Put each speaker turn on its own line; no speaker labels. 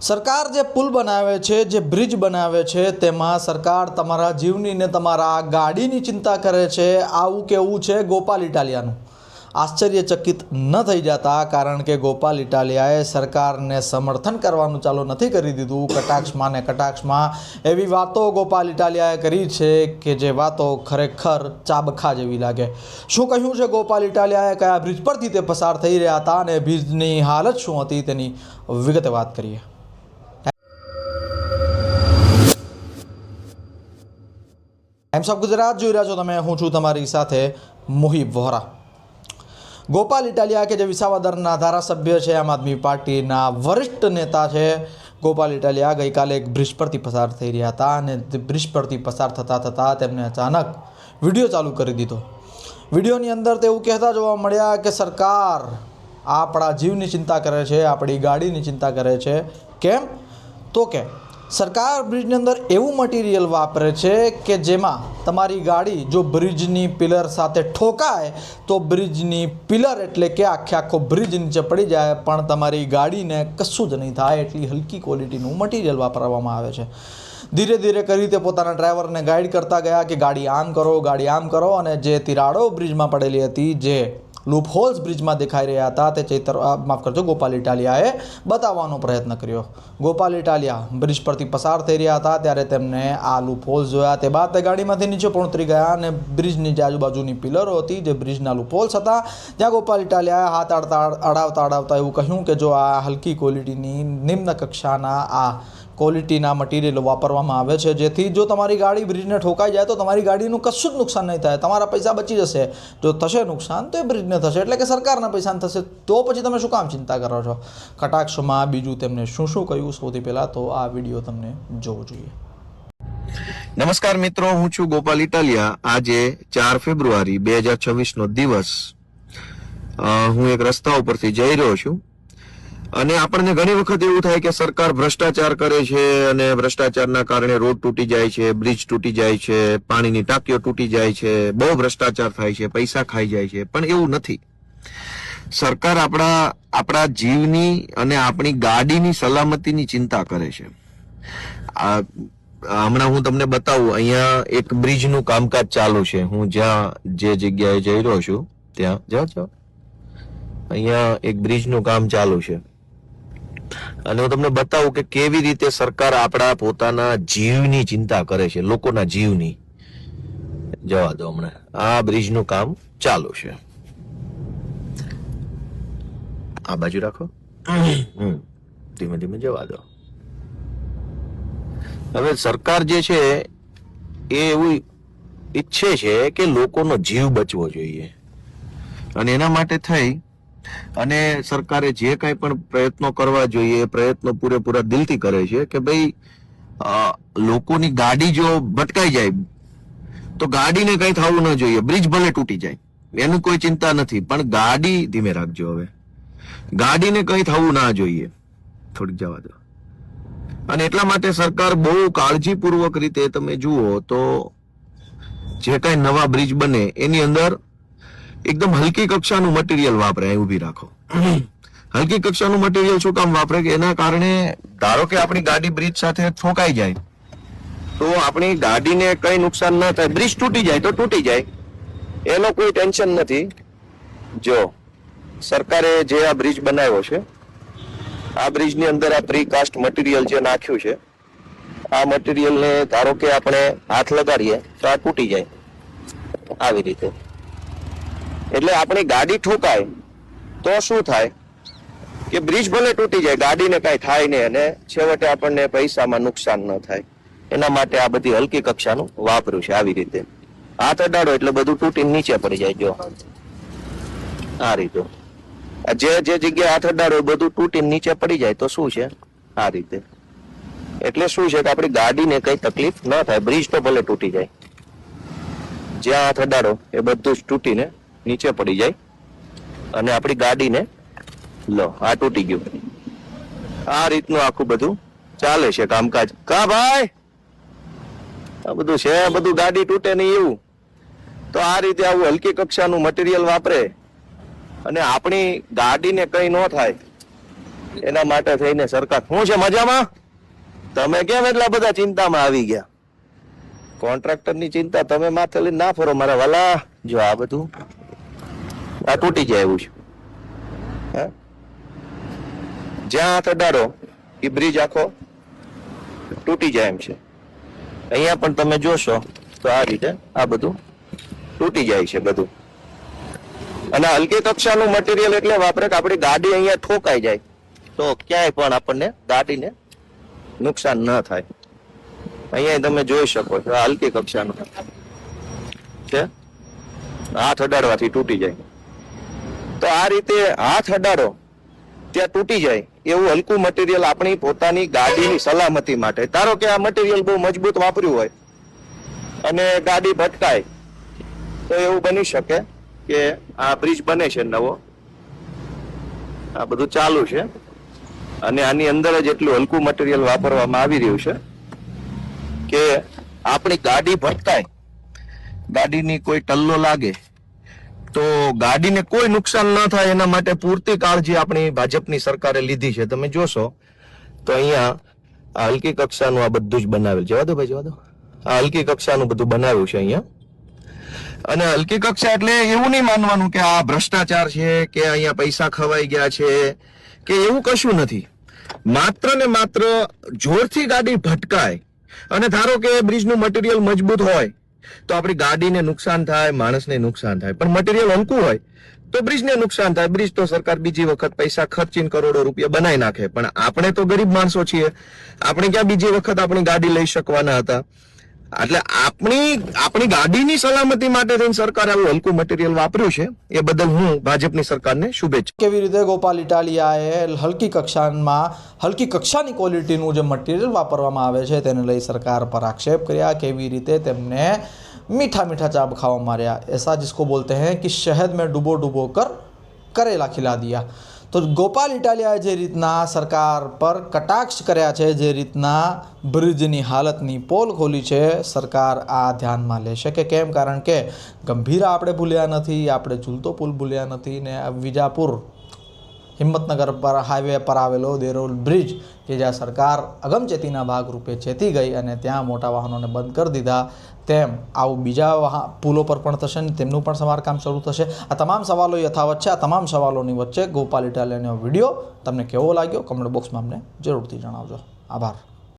સરકાર જે પુલ બનાવે છે, જે બ્રિજ બનાવે છે, તેમાં સરકાર તમારા જીવની ને તમારા ગાડીની ચિંતા કરે છે. આવું કેવું છે ગોપાલ ઇટાલિયાનું. આશ્ચર્યચકિત ન થઈ જતા કારણ કે ગોપાલ ઇટાલિયાએ સરકારને સમર્થન કરવાનું ચાલુ નથી કરી દીધું. કટાક્ષમાં ને કટાક્ષમાં એવી વાતો ગોપાલ ઇટાલિયાએ કરી છે કે જે વાતો ખરેખર ચાબખા જેવી લાગે. શું કહ્યું છે ગોપાલ ઇટાલિયાએ? કયા બ્રિજ પરથી તે પસાર થઈ રહ્યા હતા અને બ્રિજની હાલત શું હતી તેની વિગતે વાત કરીએ. ટાઈમ્સ ઓફ ગુજરાત જોઈ રહ્યા છો તમે, હું છું તમારી સાથે મુહિબ વોરા ગોપાલ ઇટાલિયા કે જે વિસાવદરના ધારાસભ્ય છે, આમ આદમી પાર્ટીના વરિષ્ઠ નેતા છે, ગોપાલ ઇટાલિયા ગઈકાલે એક બ્રિજ પરથી પસાર થઈ રહ્યા હતા અને બ્રિજ પરથી પસાર થતાં થતાં તેમને અચાનક વીડિયો ચાલુ કરી દીધો. વિડીયોની અંદર તેવું કહેતા જોવા મળ્યા કે સરકાર આપણા જીવની ચિંતા કરે છે, આપણી ગાડીની ચિંતા કરે છે. કેમ? તો કે સરકાર બ્રિજની અંદર એવું મટીરિયલ વાપરે છે કે જેમાં તમારી ગાડી જો બ્રિજની પિલર સાથે ઠોકાય તો બ્રિજની પિલર એટલે કે આખે આખો બ્રિજ નીચે પડી જાય, પણ તમારી ગાડીને કશું જ નહીં થાય એટલી હલકી ક્વોલિટીનું મટીરિયલ વાપરવામાં આવે છે. ધીરે ધીરે કરી તે પોતાના ડ્રાઈવરને ગાઈડ કરતા ગયા કે ગાડી આમ કરો, ગાડી આમ કરો, અને જે તિરાડો બ્રિજમાં પડેલી હતી, જે લૂપ હોલ્સ બ્રિજમાં દેખાઈ રહ્યા હતા. તે ચૈતર માફ કરજો, ગોપાલ ઇટાલિયાએ બતાવવાનો પ્રયત્ન કર્યો. ગોપાલ ઇટાલિયા બ્રિજ પરથી પસાર થઈ રહ્યા હતા. ત્યારે તેમને આ લૂપહોલ્સ જોયા. તે બાદ તે ગાડીમાંથી નીચે પણ ઉતરી ગયા અને બ્રિજની જે આજુબાજુની પિલરો હતી, જે બ્રિજના લૂપહોલ્સ હતા ત્યાં ગોપાલ ઇટાલિયાએ હાથ અડાવતા અડાવતા એવું કહ્યું કે જો આ હલકી ક્વોલિટીની નિમ્ન કક્ષાના આ ક્વોલિટીના મટીરિયલો વાપરવામાં આવે છે, જેથી જો તમારી ગાડી બ્રિજને ઠોકાઈ જાય તો તમારી ગાડીનું કશું જ નુકસાન નહીં થાય. તમારા પૈસા બચી જશે. જો થશે નુકસાન, તો એ બ્રિજને થશે. એટલે કે સરકારના પૈસાને થશે. તો પછી તમે શું કામ ચિંતા કરો છો? કટાક્ષમાં બીજું તેમને શું શું કહ્યું? સૌથી પહેલાં તો આ વીડિયો તમને જોવો જોઈએ.
નમસ્કાર મિત્રો, હું છું ગોપાલ ઇટાલિયા. આજે ચાર ફેબ્રુઆરી બે હજાર છવ્વીસ નો દિવસ હું એક રસ્તા ઉપરથી જઈ રહ્યો છું. અને આપણને ઘણી વખત એવું થાય કે સરકાર ભ્રષ્ટાચાર કરે છે અને ભ્રષ્ટાચારના કારણે રોડ તૂટી જાય છે, બ્રિજ તૂટી જાય છે, પાણીની ટાંકીઓ તૂટી જાય છે, બહુ ભ્રષ્ટાચાર થાય છે, પૈસા ખાઈ જાય છે. પણ એવું નથી. સરકાર આપણા આપણા જીવની અને આપણી ગાડીની સલામતીની ચિંતા કરે છે. હમણાં હું તમને બતાવું, અહીંયા એક બ્રિજનું કામકાજ ચાલુ છે. હું જ્યાં, જે જગ્યાએ જઈ રહ્યો છું, ત્યાં, જાઓ જાઓ. અહીંયા એક બ્રિજનું કામ ચાલુ છે. અને હું તમને બતાવું કે કેવી રીતે સરકાર આપણા પોતાના જીવની ચિંતા કરે છે, લોકોના જીવની. જવા દો હમણાં. આ બ્રિજનું કામ ચાલુ છે. આ બાજુ રાખો. ધીમે ધીમે જવા દો. હવે સરકાર જે છે, એ એવું ઈચ્છે છે કે લોકોનો જીવ બચવો જોઈએ. અને એના માટે થઈ અને સરકારે જે કાંઈ પણ પ્રયત્નો કરવા જોઈએ પ્રયત્નો પૂરેપૂરા દિલથી કરે છે કે ભાઈ લોકોની ગાડી જો ભટકાઈ જાય, તો ગાડીને કંઈ થવું ન જોઈએ, બ્રિજ ભલે તૂટી જાય, એનું કોઈ ચિંતા નથી, પણ ગાડી ધીમે રાખજો હવે. ગાડીને કંઈ થવું ના જોઈએ. થોડીક જવા દો. અને એટલા માટે સરકાર બહુ કાળજીપૂર્વક રીતે તમે જુઓ તો, જે કાંઈ નવા બ્રિજ બને, એની અંદર એકદમ હલકી કક્ષાનું મટીરિયલ વાપરે, અહીં ઊભી રાખો. હલકી કક્ષાનું મટીરિયલ શું કામ વાપરે કે એના કારણે ધારો કે આપણી ગાડી બ્રિજ સાથે ઠોકાઈ જાય, તો આપણી ગાડીને કઈ નુકસાન ન થાય, બ્રિજ તૂટી જાય તો તૂટી જાય. એનો કોઈ ટેન્શન નથી. જો, સરકારે જે આ બ્રિજ બનાવ્યો છે, આ બ્રિજની અંદર આ પ્રીકાસ્ટ મટીરિયલ જે નાખ્યું છે, આ મટીરિયલને ધારો કે આપણે હાથ લગાડીએ તો આ તૂટી જાય. આવી રીતે. એટલે આપણી ગાડી ઠોકાય તો શું થાય? કે બ્રિજ ભલે તૂટી જાય, ગાડીને કાંઈ થાય નહીં અને છેવટે આપણને પૈસામાં નુકસાન ન થાય. એના માટે આ બધી હલકી કક્ષાનું વાપર્યું છે આવી રીતે. હાથ અડાડો, એટલે બધું તૂટીને નીચે પડી જાય, જો. આ રીતે. જે જે જગ્યાએ હાથ અડાડો બધું તૂટીને નીચે પડી જાય, તો શું છે? આ રીતે. એટલે શું છે કે આપણી ગાડીને કઈ તકલીફ ન થાય, બ્રિજ તો ભલે તૂટી જાય. જ્યાં હાથ અડાડો, એ બધું જ તૂટીને નીચે પડી જાય અને આપણી ગાડીને લો, આ તૂટી ગયું. આ રીતનું આખું બધું ચાલે છે કામકાજ. કા ભાઈ? આ બધું છે બધું ગાડી તૂટે નહીં એવું. તો આ રીતે આવું હલકી કક્ષાનું મટીરિયલ વાપરે અને આપણી ગાડીને કઈ ન થાય એના માટે થઈને સરકાર શું છે મજામાં? તમે કેમ એટલા બધા ચિંતામાં આવી ગયા? કોન્ટ્રાક્ટરની ચિંતા તમે માથે લઈને ના ફરો મારા વાલા. જો આ બધું આ તૂટી જાય એવું છે. હે? જ્યાં હાથ અડાડો એ બ્રિજ આખો તૂટી જાય એમ છે. અહીંયા પણ તમે જોશો તો આ રીતે આ બધું તૂટી જાય છે બધું. અને હલકી કક્ષાનું મટીરિયલ એટલે વાપરે કે આપણી ગાડી અહીંયા ઠોકાઈ જાય. તો ક્યાંય પણ આપણને ગાડીને નુકસાન ન થાય. અહીંયા તમે જોઈ શકો છો આ હલકી કક્ષાનું છે. હાથ અડાડવાથી તૂટી જાય. તો આ રીતે હાથ અડાડો, ત્યાં તૂટી જાય. એવું હલકું મટીરિયલ આપણી પોતાની ગાડીની સલામતી માટે. ધારો કે આ મટીરિયલ બહુ મજબૂત વાપર્યું હોય અને ગાડી ભટકાય, તો એવું બની શકે કે આ બ્રિજ બને છે નવો. આ બધું ચાલુ છે. અને આની અંદર જ એટલું હલકું મટીરિયલ વાપરવામાં આવી રહ્યું છે કે આપણી ગાડી ભટકાય. ગાડીની કોઈ ટલ્લો લાગે તો ગાડીને કોઈ નુકસાન ન થાય એના માટે પૂરતી કાળજી આપણી ભાજપની સરકારે લીધી છે. તમે જોશો તો અહીંયા હલકી કક્ષાનું આ બધું જ બનાવેલ જવા દો ભાઈ, જવા દો. આ હલકી કક્ષાનું બધું બનાવ્યું છે અહીંયા. અને હલકી કક્ષા એટલે એવું નહીં માનવાનું કે આ ભ્રષ્ટાચાર છે, કે અહીંયા પૈસા ખવાઈ ગયા છે, કે એવું કશું નથી. માત્ર ને માત્ર જોરથી ગાડી ભટકાય. અને ધારો કે બ્રિજનું મટીરિયલ મજબૂત હોય તો આપણી ગાડીને નુકસાન થાય, માણસને નુકસાન થાય. પણ મટીરિયલ હલકું હોય, તો બ્રિજને નુકસાન થાય. બ્રિજ તો સરકાર બીજી વખત પૈસા ખર્ચીને કરોડો રૂપિયા બનાવી નાખે. પણ આપણે તો ગરીબ માણસો છીએ. આપણે ક્યાં બીજી વખત આપણી ગાડી લઈ શકવાના હતા? એટલે આપણી આપણી ગાડીની સલામતી માટે થઈને સરકારે આવું હલકું મટીરિયલ વાપર્યું છે, એ બદલ હું ભાજપની સરકારને શુભેચ્છા.
કેવી રીતે ગોપાલ ઇટાલિયાએ હલકી કક્ષામાં, હલકી કક્ષાની ક્વોલિટીનું જે મટીરિયલ વાપરવામાં આવે છે તેને લઈ સરકાર પર આક્ષેપ કર્યા, કેવી રીતે તેમને મીઠા મીઠા ચાબ ખાવા માર્યા. એસા જિસકો બોલતે હૈ કે શહેદ મેં ડૂબો ડૂબો કર કરેલા ખિલા દિયા. તો ગોપાલ ઇટાલિયાએ જે રીતના સરકાર પર કટાક્ષ કર્યા છે, જે રીતના બ્રિજની હાલતની પોલ ખોલી છે, સરકાર આ ધ્યાનમાં લેશે કે કેમ? કારણ કે ગંભીરા આપણે ભૂલ્યા નથી, આપણે ઝૂલતો પુલ ભૂલ્યા નથી ને વિજાપુર હિંમતનગર પર હાઈવે પર આવેલો દેરોલ બ્રિજ કે જ્યાં સરકાર અગમચેતીના ભાગરૂપે ચેતી ગઈ અને ત્યાં મોટા વાહનોને બંધ કરી દીધા. તેમ આવું બીજા વાહન પુલો પર પણ થશે ને તેમનું પણ સમારકામ શરૂ થશે. આ તમામ સવાલો યથાવત છે. આ તમામ સવાલોની વચ્ચે ગોપાલ ઇટાલિયનનો વીડિયો તમને કેવો લાગ્યો? કમેન્ટ બોક્સમાં અમને જરૂરથી જણાવજો. આભાર.